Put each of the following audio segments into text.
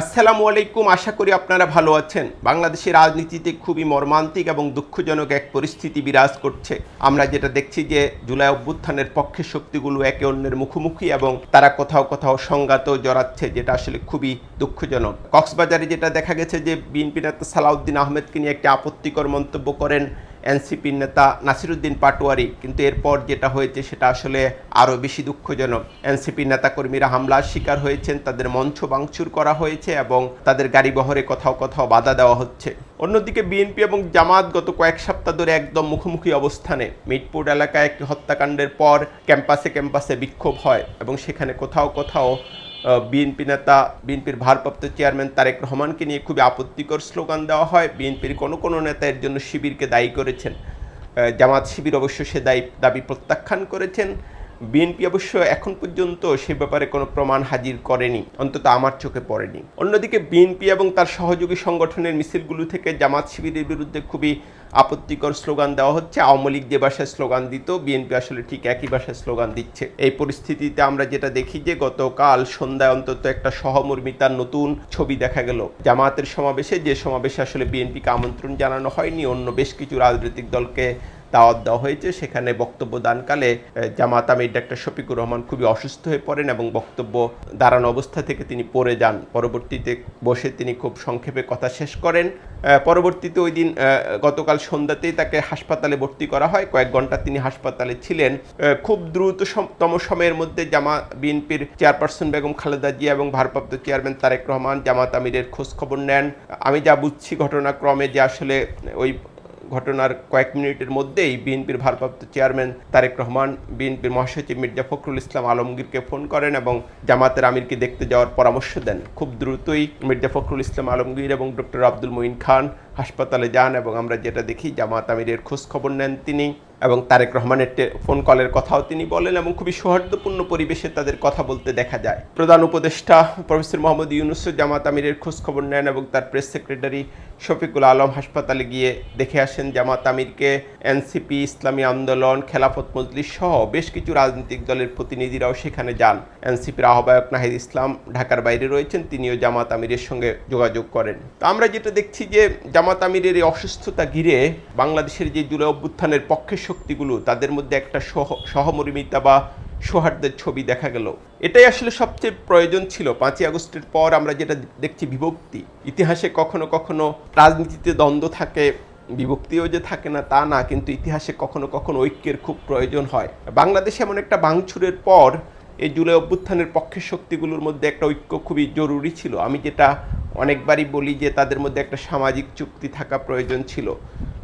আসসালামু আলাইকুম, আশা করি আপনারা ভালো আছেন। বাংলাদেশের রাজনীতিতে খুবই মর্মান্তিক এবং দুঃখজনক এক পরিস্থিতি বিরাজ করছে। আমরা যেটা দেখছি যে জুলাই অভ্যুত্থানের পক্ষে শক্তিগুলো একে অন্যের মুখোমুখি এবং তারা কোথাও কোথাও সংঘাত জড়াচ্ছে, যেটা আসলে খুবই দুঃখজনক। কক্সবাজারে যেটা দেখা গেছে যে বিএনপি নেতা সালাউদ্দিন আহমেদকে নিয়ে একটি আপত্তিকর মন্তব্য করেন এনসিপির নেতা নাসিরুদ্দিন পাটোয়ারি। কিন্তু এরপর যেটা হয়েছে, সেটা আসলে আরও বেশি দুঃখজনক। এনসিপির নেতাকর্মীরা হামলার শিকার হয়েছেন, তাদের মঞ্চ ভাঙচুর করা হয়েছে এবং তাদের গাড়ি বহরে কোথাও কোথাও বাধা দেওয়া হচ্ছে। অন্যদিকে বিএনপি এবং জামাত গত কয়েক সপ্তাহ ধরে একদম মুখোমুখি অবস্থানে। মিটপুর এলাকায় একটি হত্যাকাণ্ডের পর ক্যাম্পাসে ক্যাম্পাসে বিক্ষোভ হয় এবং সেখানে কোথাও কোথাও বিএনপি নেতা, বিএনপির ভারপ্রাপ্ত চেয়ারম্যান তারেক রহমানকে নিয়ে খুবই আপত্তিকর স্লোগান দেওয়া হয়। বিএনপির কোনো কোনো নেতা এর জন্য শিবিরকে দায়ী করেছেন। জামাত শিবির অবশ্য সে দায়ী, দাবি প্রত্যাখ্যান করেছেন। বিএনপি অবশ্য এখন পর্যন্ত সে ব্যাপারে কোনো প্রমাণ হাজির করেনি, অন্তত আমার চোখে পড়েনি। অন্যদিকে বিএনপি এবং তার সহযোগী সংগঠনের মিছিলগুলো থেকে জামাত শিবিরের বিরুদ্ধে খুবই আপত্তিকর স্লোগান দেওয়া হচ্ছে। আওয়ামী লীগ যে ভাষায় স্লোগান দিত, বিএনপি আসলে ঠিক একই ভাষায় স্লোগান দিচ্ছে। এই পরিস্থিতিতে আমরা যেটা দেখি যে গতকাল সন্ধ্যায় অন্তত একটা সহমর্মিতার নতুন ছবি দেখা গেল। জামাতের সমাবেশে, যে সমাবেশে আসলে বিএনপিকে আমন্ত্রণ জানানো হয়নি, অন্য বেশ কিছু রাজনৈতিক দলকে দাওয়াত দেওয়া হয়েছে। সেখানে বক্তব্য দানকালে জামাত আমির ডাক্তার শফিকুর রহমান খুবই অসুস্থ হয়ে পড়েন এবং বক্তব্য দাঁড়ানো অবস্থা থেকে তিনি পড়ে যান। পরবর্তীতে বসে তিনি খুব সংক্ষেপে কথা শেষ করেন। পরবর্তীতে ওই দিন গতকাল সন্ধ্যাতেই তাকে হাসপাতালে ভর্তি করা হয়। কয়েক ঘণ্টা তিনি হাসপাতালে ছিলেন। খুব দ্রুততম তম সময়ের মধ্যে জামা, বিএনপির চেয়ারপারসন বেগম খালেদা জিয়া এবং ভারপ্রাপ্ত চেয়ারম্যান তারেক রহমান জামাত আমিরের খোঁজ খবর নেন। আমি যা বুঝছি ঘটনাক্রমে যে আসলে ওই ঘটনার কয়েক মিনিটের মধ্যেই বিএনপির ভারপ্রাপ্ত চেয়ারম্যান তারেক রহমান, বিএনপির মহাসচিব মির্জা ফখরুল ইসলাম আলমগীরকে ফোন করেন এবং জামাতের আমিরকে দেখতে যাওয়ার পরামর্শ দেন। খুব দ্রুতই মির্জা ফখরুল ইসলাম আলমগীর এবং ডক্টর আব্দুল মঈন খান হাসপাতালে যান এবং আমরা যেটা দেখি, জামাত আমিরের খোঁজ খবর নেন তিনি এবং তারেক রহমানের ফোন কলের কথাও তিনি বলেন এবং খুবই সৌহার্দ্যপূর্ণ পরিবেশে তাদের কথা বলতে দেখা যায়। প্রধান উপদেষ্টা প্রফেসর মোহাম্মদ ইউনুস জামাত আমিরের খোঁজ খবর নেন এবং তার প্রেস সেক্রেটারি শফিকুল আলম হাসপাতালে গিয়ে দেখে আসেন, জামাত আমিরকে এনসিপি, ইসলামী আন্দোলন, খেলাফত মজলিস সহ বেশ কিছু রাজনৈতিক দলের প্রতিনিধিরাও সেখানে যান। এনসিপির আহ্বায়ক নাহিদ ইসলাম ঢাকার বাইরে রয়েছেন, তিনিও জামাত আমিরের সঙ্গে যোগাযোগ করেন। তো আমরা যেটা দেখছি যে জামাত আমিরের এই অসুস্থতা ঘিরে বাংলাদেশের যে জুলাই অভ্যুত্থানের পক্ষের শক্তিগুলো, তাদের মধ্যে একটা সহ, সহমর্মিতা বা সৌহার্দ্যের ছবি দেখা গেল। এটাই আসলে সবচেয়ে প্রয়োজন ছিল। পাঁচই আগস্টের পর আমরা যেটা দেখছি বিভক্তি। ইতিহাসে কখনো কখনো রাজনীতিতে দ্বন্দ্ব থাকে, বিভক্তিও যে থাকে না তা না, কিন্তু ইতিহাসে কখনো কখনো ঐক্যের খুব প্রয়োজন হয়। বাংলাদেশে এমন একটা ভাঙচুরের পর এই জুলাই অভ্যুত্থানের পক্ষের শক্তিগুলোর মধ্যে একটা ঐক্য খুবই জরুরি ছিল। আমি যেটা অনেকবারই বলি যে তাদের মধ্যে একটা সামাজিক চুক্তি থাকা প্রয়োজন ছিল।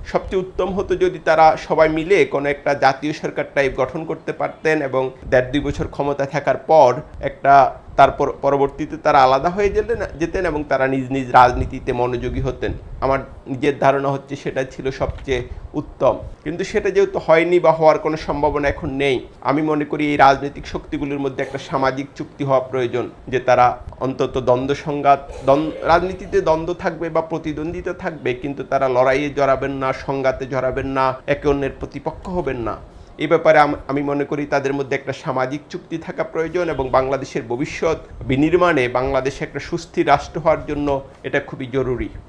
সবচেয়ে উত্তম হতো যদি তারা সবাই মিলে কোনো একটা জাতীয় সরকার টাইপ গঠন করতে পারতেন এবং দেড় দুই বছর ক্ষমতা থাকার পর একটা তারপর পরবর্তীতে তারা আলাদা হয়ে যেতেন যেতেন এবং তারা নিজ নিজ রাজনীতিতে মনোযোগী হতেন। আমার নিজের ধারণা হচ্ছে সেটা ছিল সবচেয়ে উত্তম। কিন্তু সেটা যেহেতু হয়নি বা হওয়ার কোনো সম্ভাবনা এখন নেই, আমি মনে করি এই রাজনৈতিক শক্তিগুলির মধ্যে একটা সামাজিক চুক্তি হওয়া প্রয়োজন, যে তারা অন্তত দ্বন্দ্ব সংঘাত রাজনীতিতে দ্বন্দ্ব থাকবে বা প্রতিদ্বন্দ্বিতা থাকবে, কিন্তু তারা লড়াইয়ে জড়াবেন না, সংঘাতে জড়াবেন না, একে অন্যের প্রতিপক্ষ হবেন না। এই ব্যাপারে আমি মনে করি তাদের মধ্যে একটা সামাজিক চুক্তি থাকা প্রয়োজন এবং বাংলাদেশের ভবিষ্যৎ বিনির্মাণে বাংলাদেশে একটা সুস্থির রাষ্ট্র হওয়ার জন্য এটা খুবই জরুরি।